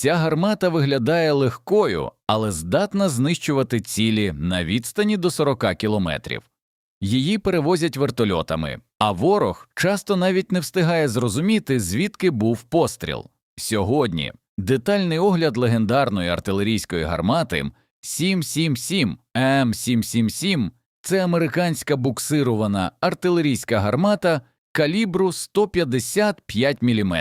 Ця гармата виглядає легкою, але здатна знищувати цілі на відстані до 40 кілометрів. Її перевозять вертольотами, а ворог часто навіть не встигає зрозуміти, звідки був постріл. Сьогодні детальний огляд легендарної артилерійської гармати 777 М777 – це американська буксирована артилерійська гармата калібру 155 мм.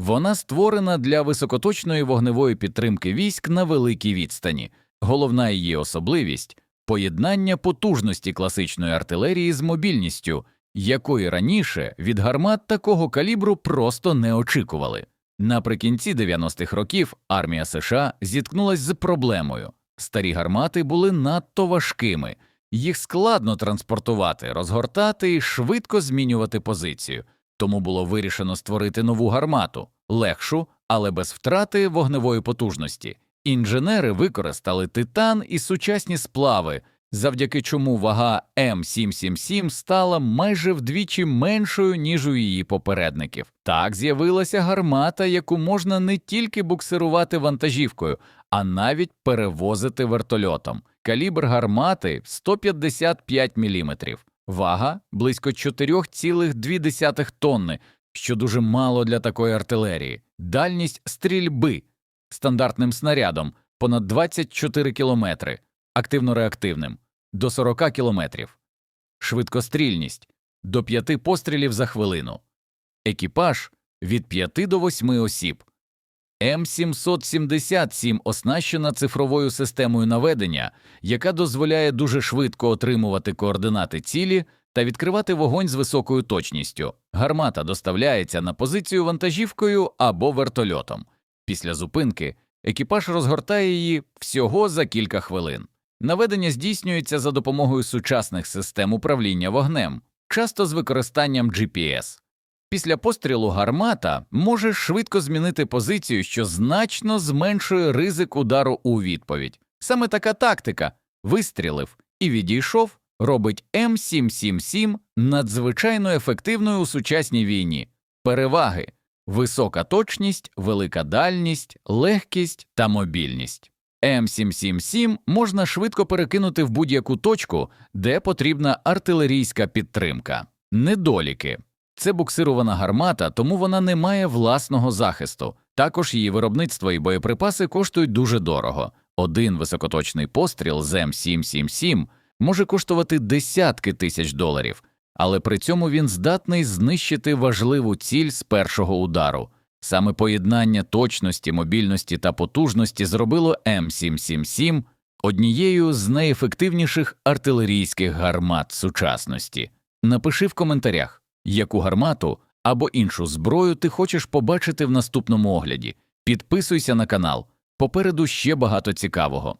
Вона створена для високоточної вогневої підтримки військ на великій відстані. Головна її особливість поєднання потужності класичної артилерії з мобільністю, якої раніше від гармат такого калібру просто не очікували. Наприкінці 90-х років армія США зіткнулась з проблемою. Старі гармати були надто важкими, їх складно транспортувати, розгортати і швидко змінювати позицію. Тому було вирішено створити нову гармату, легшу, але без втрати вогневої потужності. Інженери використали титан і сучасні сплави, завдяки чому вага М777 стала майже вдвічі меншою, ніж у її попередників. Так з'явилася гармата, яку можна не тільки буксирувати вантажівкою, а навіть перевозити вертольотом. Калібр гармати 155 мм, вага близько 4,2 тонни, що дуже мало для такої артилерії. Дальність стрільби стандартним снарядом понад 24 кілометри, активно-реактивним до 40 кілометрів, швидкострільність до 5 пострілів за хвилину, екіпаж від 5 до 8 осіб. М777 оснащена цифровою системою наведення, яка дозволяє дуже швидко отримувати координати цілі та відкривати вогонь з високою точністю. Гармата доставляється на позицію вантажівкою або вертольотом. Після зупинки екіпаж розгортає її всього за кілька хвилин. Наведення здійснюється за допомогою сучасних систем управління вогнем, часто з використанням GPS. Після пострілу гармата може швидко змінити позицію, що значно зменшує ризик удару у відповідь. Саме така тактика вистрілив і відійшов робить М777 надзвичайно ефективною у сучасній війні. Переваги висока точність, велика дальність, легкість та мобільність. М777 можна швидко перекинути в будь-яку точку, де потрібна артилерійська підтримка. Недоліки це буксирована гармата, тому вона не має власного захисту. Також її виробництво і боєприпаси коштують дуже дорого. Один високоточний постріл з М777 може коштувати десятки тисяч доларів, але при цьому він здатний знищити важливу ціль з першого удару. Саме поєднання точності, мобільності та потужності зробило М777 однією з найефективніших артилерійських гармат сучасності. Напиши в коментарях, яку гармату або іншу зброю ти хочеш побачити в наступному огляді. Підписуйся на канал, попереду ще багато цікавого.